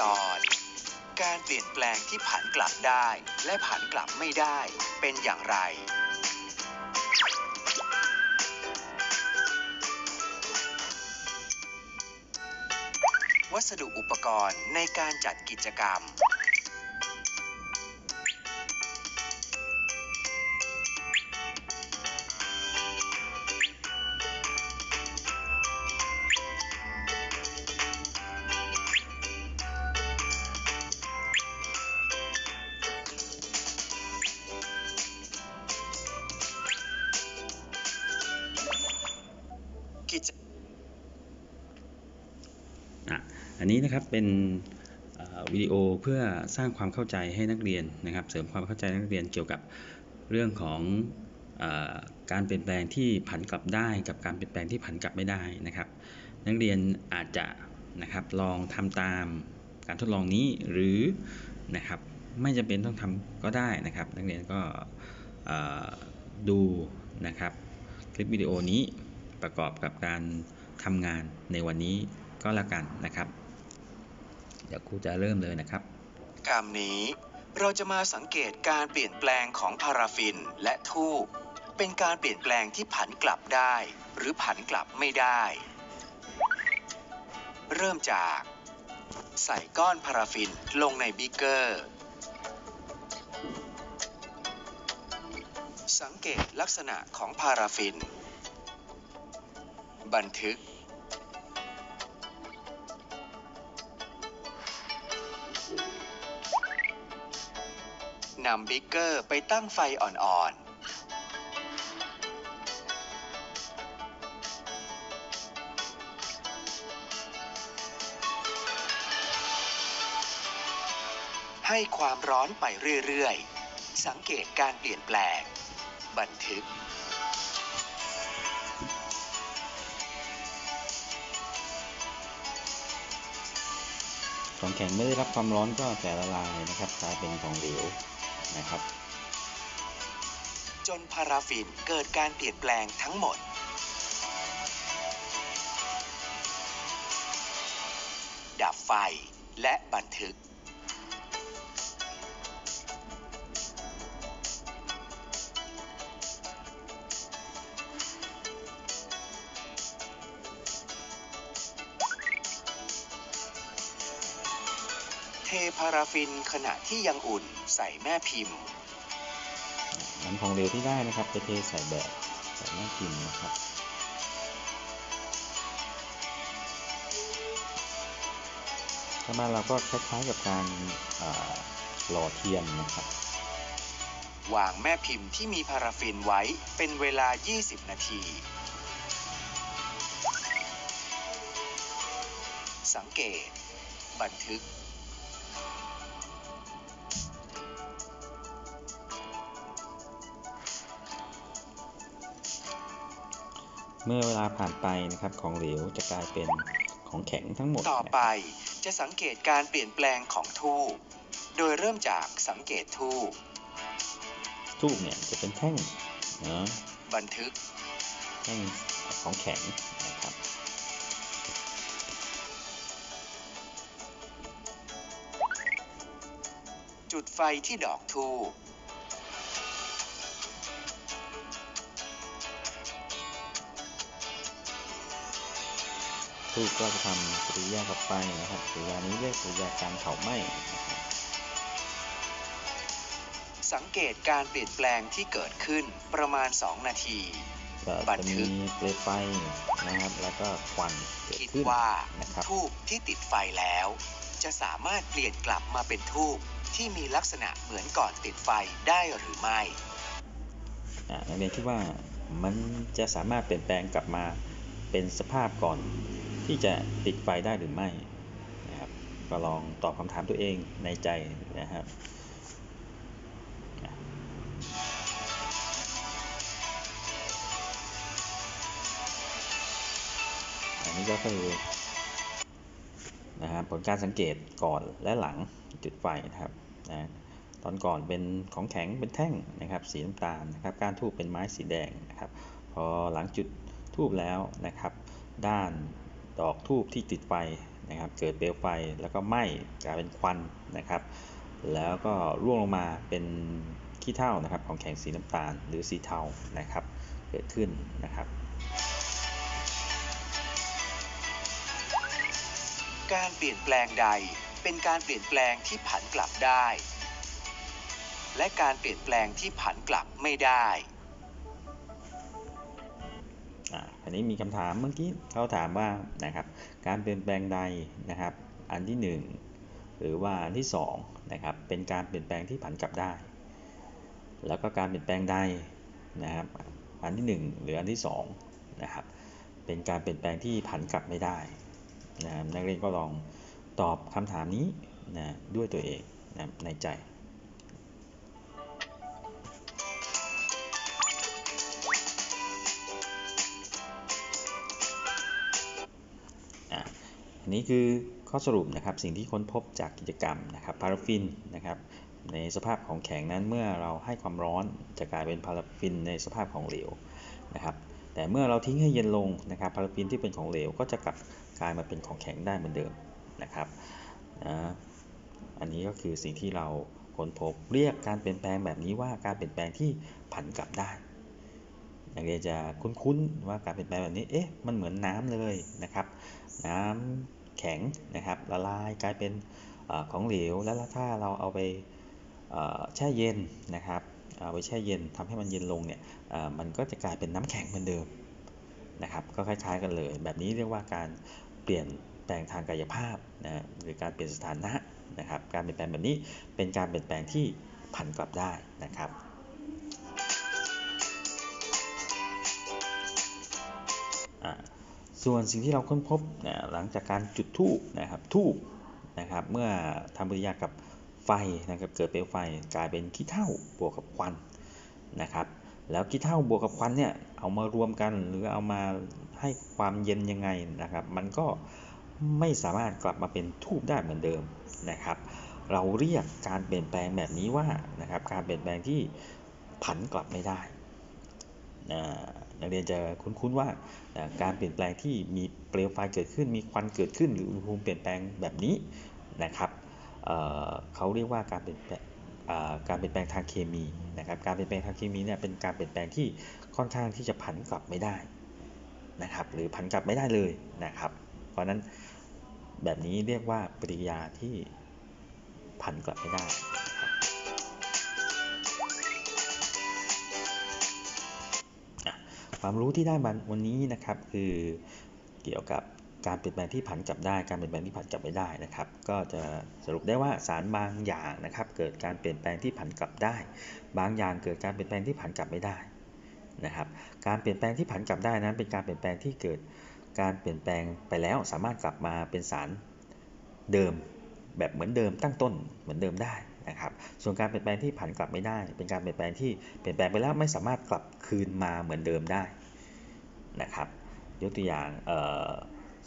ตอนการเปลี่ยนแปลงที่ผันกลับได้ และผันกลับไม่ได้เป็นอย่างไร วัสดุอุปกรณ์ในการจัดกิจกรรม กิจอันนี้นะครับเป็นวิดีโอเพื่อสร้างความเข้าใจให้นักเรียนนะครับ เสริมความเข้าใจนักเรียนเกี่ยวกับเรื่องของอการเปลี่ยนแปลงที่ผันกลับได้กับการเปลี่ยนแปลงที่ผันกลับไม่ได้นะครับ นักเรียนอาจจะนะครับลองทำตามการทดลองนี้หรือนะครับไม่จำเป็นต้องทำก็ได้นะครับ นักเรียนก็ดูนะครับคลิปวิดีโอนี้ ประกอบกับการทำงานในวันนี้ก็แล้วกันนะครับ เดี๋ยวครูจะเริ่มเลยนะครับกรรมนี้เราจะมาสังเกตการเปลี่ยนแปลงของพาราฟินและทูบเป็นการเปลี่ยนแปลงที่ผันกลับได้ หรือผันกลับไม่ได้ เริ่มจาก ใส่ก้อนพาราฟินลงในบิเกอร์ สังเกตลักษณะของพาราฟิน บันทึก นำบิ๊กเกอร์ไปตั้งไฟอ่อนๆ ให้ความร้อนไปเรื่อยๆ สังเกตการเปลี่ยนแปลง บันทึก ของแข็งไม่ได้รับความร้อนก็จะละลายนะครับกลายเป็นของเหลวนะครับ จนพาราฟินเกิดการเปลี่ยนแปลงทั้งหมด ดับไฟและบันทึก พาราฟินขณะที่ยังอุ่นใส่แม่พิมพ์น้ำของเหลวที่ได้นะครับจะเทใส่แบบใส่แม่พิมพ์นะครับถ้ามาเราก็คล้ายๆกับการเอ่อหล่อเทียนนะครับวางแม่พิมพ์ที่มีพาราฟินไว้เป็นเวลา 20 นาที สังเกต บันทึก เมื่อเวลาผ่านไปนะครับของเหลวจะกลายเป็นของแข็งทั้งหมด ต่อนะไปจะสังเกตการเปลี่ยนแปลงของทูบโดยเริ่มจากสังเกตทูบทูบเนี่ยจะเป็นแท่งเนาะบันทึกแท่งของแข็งนะครับจุดไฟที่ดอกทูบ ทูบก็จะทำปฏิกิริยากับไฟนะครับปฏิกิริยานี้เรียกปฏิกิริยาการเผาไหม้นะครับสังเกตการเปลี่ยนแปลงที่เกิดขึ้นประมาณ 2 นาทีก็บันจะทึมีกเปลวไฟนะครับ แล้วก็ควันเกิดคิดขึ้นว่านะครับทูบที่ติดไฟแล้ว จะสามารถเปลี่ยนกลับมาเป็นทูบที่มีลักษณะเหมือนก่อนติดไฟได้หรือไม่อ่านักเรียนคิดว่ามันจะสามารถเปลี่ยนแปลงกลับมาเป็นสภาพก่อน ที่จะติดไฟได้หรือไม่นะครับก็ลองตอบคำถามตัวเองในใจนะครับอันนี้ก็คือนะครับผลการสังเกตก่อนและหลังจุดไฟนะครับนะตอนก่อนเป็นของแข็งเป็นแท่งนะครับ สีน้ำตาลนะครับการทูบเป็นไม้สีแดงนะครับ พอหลังจุดทูบแล้วนะครับ ด้าน ดอกทูบที่ติดไฟนะครับ เกิดเปลวไฟแล้วก็ไหม้กลายเป็นควันนะครับ แล้วก็ร่วงลงมาเป็นขี้เถ้านะครับ ของแข็งสีน้ำตาลหรือสีเทานะครับ เกิดขึ้นนะครับ การเปลี่ยนแปลงใดเป็นการเปลี่ยนแปลงที่ผันกลับได้ และการเปลี่ยนแปลงที่ผันกลับไม่ได้ อ่าอันนี้มีคำถามเมื่อกี้เขาถามว่านะครับการเปลี่ยนแปลงใดนะครับ อันที่ 1 หรือว่าอันที่2นะครับเป็นการเปลี่ยนแปลงที่ผันกลับได้ แล้วก็การเปลี่ยนแปลงใดนะครับ อันที่ 1 หรืออันที่2นะครับเป็นการเปลี่ยนแปลงที่ผันกลับไม่ได้นะครับนักเรียนก็ลองตอบคำถามนี้นะด้วยตัวเองนะในใจ อะอันนี้คือข้อสรุปนะครับสิ่งที่ค้นพบจากกิจกรรมนะครับพาราฟินนะครับในสภาพของแข็งนั้นเมื่อเราให้ความร้อนจะกลายเป็นพาราฟินในสภาพของเหลวนะครับแต่เมื่อเราทิ้งให้เย็นลงนะครับพาราฟินที่เป็นของเหลวก็จะกลับกลายมาเป็นของแข็งได้เหมือนเดิมนะครับนะอันนี้ก็คือสิ่งที่เราค้นพบเรียกการเปลี่ยนแปลงแบบนี้ว่าการเปลี่ยนแปลงที่ผันกลับได้นั กเรียนจะคุ้นๆว่าการเปลี่ยนแปลงแบบนี้ เอ๊ะ มันเหมือนน้ำเลยนะครับ น้ำแข็งนะครับละลายกลายเป็นอของเหลว แล้วถ้าเราเอาไปแช่เย็นนะครับ เอาไปแช่เย็นทำให้มันเย็นลงเนี่ยมันก็จะกลายเป็นน้ำแข็งเหมือนเดิมนะครับ ก็คล้ายๆกันเลย แบบนี้เรียกว่าการเปลี่ยนแปลงทางกายภาพนะหรือการเปลี่ยนสถานะนะครับ การเปลี่ยนแปลงแบบนี้เป็นการเปลี่ยนแปลงที่ผันกลับได้นะครับ ส่วนสิ่งที่เราค้นพบนะหลังจากการจุดธูปนะครับธูปนะครับ เมื่อทำปฏิกิริยากับไฟนะครับเกิดเปลวไฟกลายเป็นขี้เถ้าบวกกับควันนะครับแล้วขี้เถ้าบวกกับควันเนี่ยเอามารวมกันหรือเอามาให้ความเย็นยังไงนะครับ มันก็ไม่สามารถกลับมาเป็นทูบได้เหมือนเดิมนะครับ เราเรียกการเปลี่ยนแปลงแบบนี้ว่านะครับการเปลี่ยนแปลงที่ผันกลับไม่ได้อ่า นักเรียนจะคุ้นๆว่าการเปลี่ยนแปลงที่มีเปลวไฟเกิดขึ้น มีควันเกิดขึ้น หรืออุณหภูมิเปลี่ยนแปลงแบบนี้นะครับเเขาเรียกว่าการเปลี่ยนแปลงการเปลี่ยนแปลงทางเคมีนะครับ การเปลี่ยนแปลงทางเคมีเนี่ยเป็นการเปลี่ยนแปลงที่ค่อนข้างที่จะผันกลับไม่ได้นะครับ หรือผันกลับไม่ได้เลยนะครับ เพราะฉะนั้นแบบนี้เรียกว่าปฏิกิริยาที่ผันกลับไม่ได้ ความรู้ที่ได้มาวันนี้นะครับคือเกี่ยวกับการเปลี่ยนแปลงที่ผันกลับได้ การเปลี่ยนแปลงที่ผันกลับไม่ได้นะครับ ก็จะสรุปได้ว่าสารบางอย่างนะครับ เกิดการเปลี่ยนแปลงที่ผันกลับได้ บางอย่างเกิดการเปลี่ยนแปลงที่ผันกลับไม่ได้นะครับ การเปลี่ยนแปลงที่ผันกลับได้นั้น เป็นการเปลี่ยนแปลงที่เกิดการเปลี่ยนแปลงไปแล้วสามารถกลับมาเป็นสารเดิมแบบเหมือนเดิมตั้งต้นเหมือนเดิมได้ นะครับ ส่วนการเปลี่ยนแปลงที่ผันกลับไม่ได้ เป็นการเปลี่ยนแปลงที่เปลี่ยนแปลงไปแล้วไม่สามารถกลับคืนมาเหมือนเดิมได้นะครับ ยกตัวอย่าง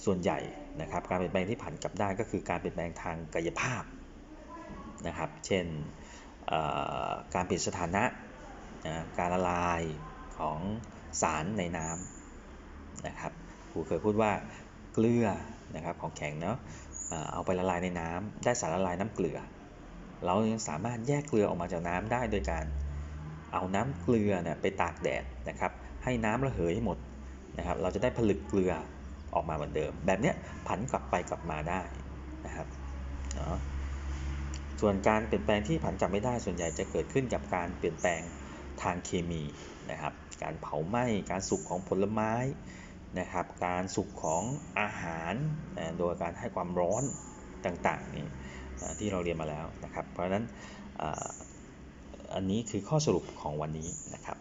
ส่วนใหญ่นะครับ การเปลี่ยนแปลงที่ผันกลับได้ก็คือการเปลี่ยนแปลงทางกายภาพนะครับ เช่นการเปลี่ยนสถานะนะการละลายของสารในน้ำนะครับครูเคยพูดว่าเกลือนะครับของแข็งเนาะเอ่อเอาไปละลายในน้ำได้สารละลายน้ำเกลือ เรายังสามารถแยกเกลือออกมาจากน้ำได้โดยการเอาน้ำเกลือเนี่ยไปตากแดดนะครับ ให้น้ำระเหยให้หมดนะครับ เราจะได้ผลึกเกลือออกมาเหมือนเดิม แบบนี้ผันกลับไปกลับมาได้นะครับเนาะส่วนการเปลี่ยนแปลงที่ผันกลับไม่ได้ส่วนใหญ่จะเกิดขึ้นกับการเปลี่ยนแปลงทางเคมีนะครับ การเผาไหม้ การสุกของผลไม้นะครับ การสุกของอาหาร โดยการให้ความร้อนต่างๆนี่ ที่เราเรียนมาแล้วนะครับ เพราะฉะนั้นอาอันนี้คือข้อสรุปของวันนี้นะครับ